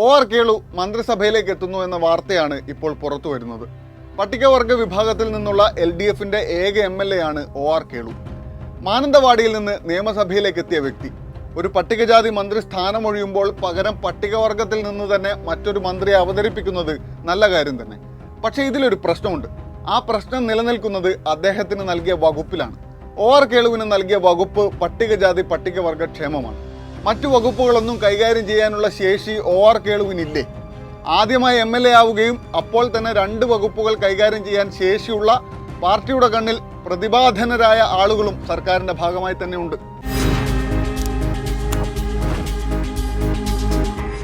O R Kelu മന്ത്രിസഭയിലേക്ക് എത്തുന്നു എന്ന വാർത്തയാണ് ഇപ്പോൾ പുറത്തു വരുന്നത്. പട്ടികവർഗ വിഭാഗത്തിൽ നിന്നുള്ള എൽ ഡി എഫിന്റെ ഏക എം എൽ എ ആണ് ഒ ആർ കേളു. മാനന്തവാടിയിൽ നിന്ന് നിയമസഭയിലേക്ക് എത്തിയ വ്യക്തി. ഒരു പട്ടികജാതി മന്ത്രി സ്ഥാനമൊഴിയുമ്പോൾ പകരം പട്ടികവർഗത്തിൽ നിന്ന് തന്നെ മറ്റൊരു മന്ത്രിയെ അവതരിപ്പിക്കുന്നത് നല്ല കാര്യം തന്നെ. പക്ഷേ ഇതിലൊരു പ്രശ്നമുണ്ട്. ആ പ്രശ്നം നിലനിൽക്കുന്നത് അദ്ദേഹത്തിന് നൽകിയ വകുപ്പിലാണ്. ഒ ആർ കേളുവിന് നൽകിയ വകുപ്പ് പട്ടികജാതി പട്ടികവർഗ ക്ഷേമമാണ് മറ്റു വകുപ്പുകളൊന്നും കൈകാര്യം ചെയ്യാനുള്ള ശേഷി ഒ ആർ കേളുവിനില്ലേ? ആദ്യമായി എം എൽ എ ആവുകയും അപ്പോൾ തന്നെ രണ്ട് വകുപ്പുകൾ കൈകാര്യം ചെയ്യാൻ ശേഷിയുള്ള പാർട്ടിയുടെ കണ്ണിൽ പ്രതിഭാധനരായ ആളുകളും സർക്കാരിന്റെ ഭാഗമായി തന്നെ ഉണ്ട്.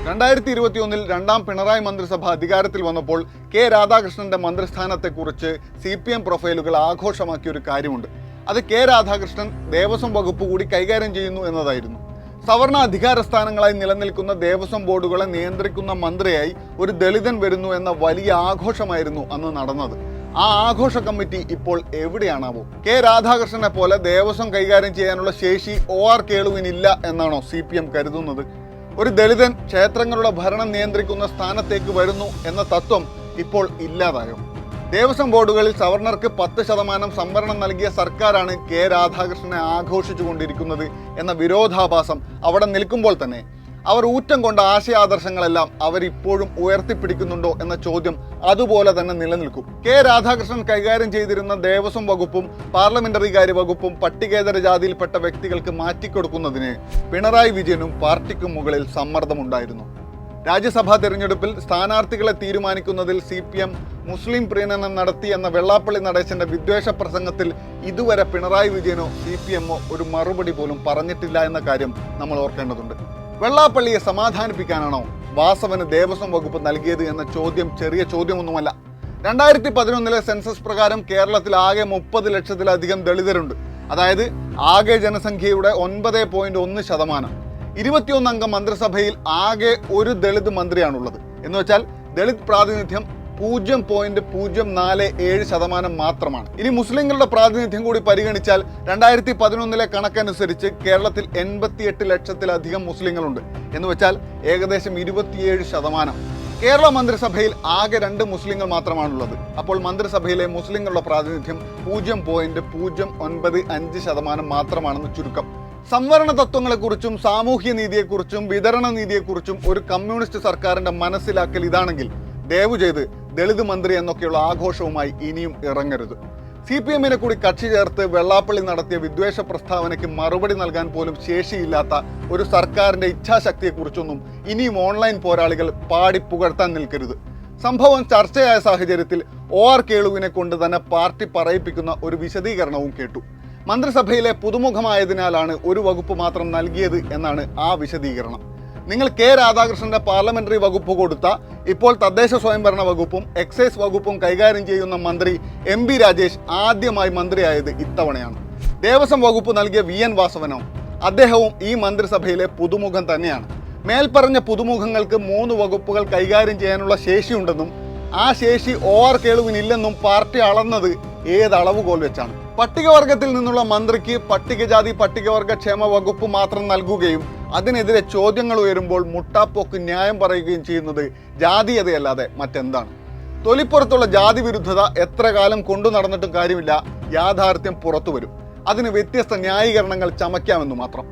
രണ്ടായിരത്തി ഇരുപത്തി ഒന്നിൽ രണ്ടാം പിണറായി മന്ത്രിസഭ അധികാരത്തിൽ വന്നപ്പോൾ കെ രാധാകൃഷ്ണന്റെ മന്ത്രിസ്ഥാനത്തെക്കുറിച്ച് സി പി എം പ്രൊഫൈലുകൾ ആഘോഷമാക്കിയ ഒരു കാര്യമുണ്ട്. അത് കെ രാധാകൃഷ്ണൻ ദേവസ്വം വകുപ്പ് കൂടി കൈകാര്യം ചെയ്യുന്നു എന്നതായിരുന്നു. സവർണ അധികാര സ്ഥാനങ്ങളായി നിലനിൽക്കുന്ന ദേവസ്വം ബോർഡുകളെ നിയന്ത്രിക്കുന്ന മന്ത്രിയായി ഒരു ദളിതൻ വരുന്നു എന്ന വലിയ ആഘോഷമായിരുന്നു അന്ന് നടന്നത്. ആ ആഘോഷ കമ്മിറ്റി ഇപ്പോൾ എവിടെയാണാവോ? കെ രാധാകൃഷ്ണനെ പോലെ ദേവസ്വം കൈകാര്യം ചെയ്യാനുള്ള ശേഷി ഒ ആർ കേളുവിനില്ല എന്നാണോ സി പി എം കരുതുന്നത്? ഒരു ദളിതൻ ക്ഷേത്രങ്ങളുടെ ഭരണം നിയന്ത്രിക്കുന്ന സ്ഥാനത്തേക്ക് വരുന്നു എന്ന തത്വം ഇപ്പോൾ ഇല്ലാതായോ? ദേവസ്വം ബോർഡുകളിൽ സവർണർക്ക് പത്ത് ശതമാനം സംവരണം നൽകിയ സർക്കാരാണ് കെ രാധാകൃഷ്ണനെ ആഘോഷിച്ചുകൊണ്ടിരിക്കുന്നത് എന്ന വിരോധാഭാസം അവിടെ നിൽക്കുമ്പോൾ തന്നെ. അവർ ഊറ്റം കൊണ്ട ആശയാദർശങ്ങളെല്ലാം അവരിപ്പോഴും ഉയർത്തിപ്പിടിക്കുന്നുണ്ടോ എന്ന ചോദ്യം അതുപോലെ തന്നെ നിലനിൽക്കും. കെ രാധാകൃഷ്ണൻ കൈകാര്യം ചെയ്തിരുന്ന ദേവസ്വം വകുപ്പും പാർലമെന്ററി കാര്യ വകുപ്പും പട്ടികേതര ജാതിയിൽപ്പെട്ട വ്യക്തികൾക്ക് മാറ്റിക്കൊടുക്കുന്നതിന് പിണറായി വിജയനും പാർട്ടിക്കും മുകളിൽ സമ്മർദ്ദമുണ്ടായിരുന്നു. രാജ്യസഭാ തെരഞ്ഞെടുപ്പിൽ സ്ഥാനാർത്ഥികളെ തീരുമാനിക്കുന്നതിൽ സി പി എം മുസ്ലിം പ്രീണനം നടത്തി എന്ന വെള്ളാപ്പള്ളി നടേശന്റെ വിദ്വേഷ പ്രസംഗത്തിൽ ഇതുവരെ പിണറായി വിജയനോ സി പി എമ്മോ ഒരു മറുപടി പോലും പറഞ്ഞിട്ടില്ല എന്ന കാര്യം നമ്മൾ ഓർക്കേണ്ടതുണ്ട്. വെള്ളാപ്പള്ളിയെ സമാധാനിപ്പിക്കാനാണോ വാസവന് ദേവസ്വം വകുപ്പ് നൽകിയത് എന്ന ചോദ്യം ചെറിയ ചോദ്യമൊന്നുമല്ല. രണ്ടായിരത്തി പതിനൊന്നിലെ സെൻസസ് പ്രകാരം കേരളത്തിൽ ആകെ മുപ്പത് ലക്ഷത്തിലധികം ദളിതരുണ്ട്. അതായത് ആകെ ജനസംഖ്യയുടെ ഒൻപത് പോയിന്റ് ഒന്ന് ശതമാനം. ഇരുപത്തിയൊന്ന് അംഗ മന്ത്രിസഭയിൽ ആകെ ഒരു ദളിത് മന്ത്രിയാണുള്ളത്. എന്ന് വെച്ചാൽ ദളിത് പ്രാതിനിധ്യം പൂജ്യം പോയിന്റ് പൂജ്യം നാല് ഏഴ് ശതമാനം മാത്രമാണ്. ഇനി മുസ്ലിങ്ങളുടെ പ്രാതിനിധ്യം കൂടി പരിഗണിച്ചാൽ രണ്ടായിരത്തി പതിനൊന്നിലെ കണക്കനുസരിച്ച് കേരളത്തിൽ എൺപത്തിയെട്ട് ലക്ഷത്തിലധികം മുസ്ലിങ്ങളുണ്ട്. എന്ന് വെച്ചാൽ ഏകദേശം ഇരുപത്തിയേഴ് ശതമാനം. കേരള മന്ത്രിസഭയിൽ ആകെ രണ്ട് മുസ്ലിങ്ങൾ മാത്രമാണുള്ളത്. അപ്പോൾ മന്ത്രിസഭയിലെ മുസ്ലിങ്ങളുടെ പ്രാതിനിധ്യം പൂജ്യം പോയിന്റ് പൂജ്യം ഒൻപത് അഞ്ച് ശതമാനം മാത്രമാണെന്ന് ചുരുക്കം. സംവരണ തത്വങ്ങളെക്കുറിച്ചും സാമൂഹ്യ നീതിയെക്കുറിച്ചും വിതരണ നീതിയെക്കുറിച്ചും ഒരു കമ്മ്യൂണിസ്റ്റ് സർക്കാരിന്റെ മനസ്സിലാക്കൽ ഇതാണെങ്കിൽ ദയവു ചെയ്ത് ദളിത് മന്ത്രി എന്നൊക്കെയുള്ള ആഘോഷവുമായി ഇനിയും ഇറങ്ങരുത്. സി പി എമ്മിനെ കൂടി കക്ഷി ചേർത്ത് വെള്ളാപ്പള്ളി നടത്തിയ വിദ്വേഷ പ്രസ്താവനയ്ക്ക് മറുപടി നൽകാൻ പോലും ശേഷിയില്ലാത്ത ഒരു സർക്കാരിന്റെ ഇച്ഛാശക്തിയെക്കുറിച്ചൊന്നും ഇനിയും ഓൺലൈൻ പോരാളികൾ പാടി പുകഴ്ത്താൻ നിൽക്കരുത്. സംഭവം ചർച്ചയായ സാഹചര്യത്തിൽ ഒ ആർ കേളുവിനെ കൊണ്ട് തന്നെ പാർട്ടി പറയിപ്പിക്കുന്ന ഒരു വിശദീകരണവും കേട്ടു. മന്ത്രിസഭയിലെ പുതുമുഖമായതിനാലാണ് ഒരു വകുപ്പ് മാത്രം നൽകിയത് എന്നാണ് ആ വിശദീകരണം. നിങ്ങൾ കെ രാധാകൃഷ്ണന്റെ പാർലമെന്ററി വകുപ്പ് കൊടുത്ത ഇപ്പോൾ തദ്ദേശ സ്വയംഭരണ വകുപ്പും എക്സൈസ് വകുപ്പും കൈകാര്യം ചെയ്യുന്ന മന്ത്രി എം ബി രാജേഷ് ആദ്യമായി മന്ത്രിയായത് ഇത്തവണയാണ്. ദേവസ്വം വകുപ്പ് നൽകിയ വി എൻ വാസവനോ അദ്ദേഹവും ഈ മന്ത്രിസഭയിലെ പുതുമുഖം തന്നെയാണ്. മേൽപ്പറഞ്ഞ പുതുമുഖങ്ങൾക്ക് മൂന്ന് വകുപ്പുകൾ കൈകാര്യം ചെയ്യാനുള്ള ശേഷിയുണ്ടെന്നും ആ ശേഷി ഒ ആർ കേളുവിനില്ലെന്നും പാർട്ടി അളന്നത് ഏത് അളവുകോൽ വെച്ചാണ്. പട്ടികവർഗത്തിൽ നിന്നുള്ള മന്ത്രിക്ക് പട്ടികജാതി പട്ടികവർഗ ക്ഷേമ വകുപ്പ് മാത്രം നൽകുകയും അതിനെതിരെ ചോദ്യങ്ങൾ ഉയരുമ്പോൾ മുട്ടാപ്പോക്ക് ന്യായം പറയുകയും ചെയ്യുന്നത് ജാതീയതയല്ലാതെ മറ്റെന്താണ്? തൊലിപ്പുറത്തുള്ള ജാതി വിരുദ്ധത എത്ര കാലം കൊണ്ടു നടന്നിട്ടും കാര്യമില്ല. യാഥാർത്ഥ്യം പുറത്തു വരും അതിന് വ്യത്യസ്ത ന്യായീകരണങ്ങൾ ചമയ്ക്കാമെന്ന് മാത്രം.